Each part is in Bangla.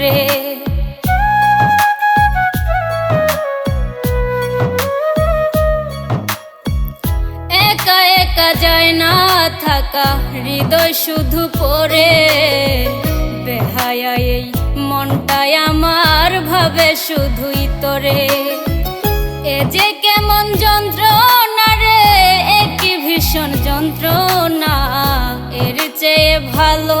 তরে একা একা যায় না থাকা, হৃদয় শুধু পরে বেহায়া এই মনটাই আমার ভাবে শুধুই তোরে। এ যে কেমন যন্ত্রণা রে একই ভীষণ যন্ত্রণা। এর চেয়ে ভালো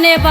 তোর নাই রে মায়া পাশানে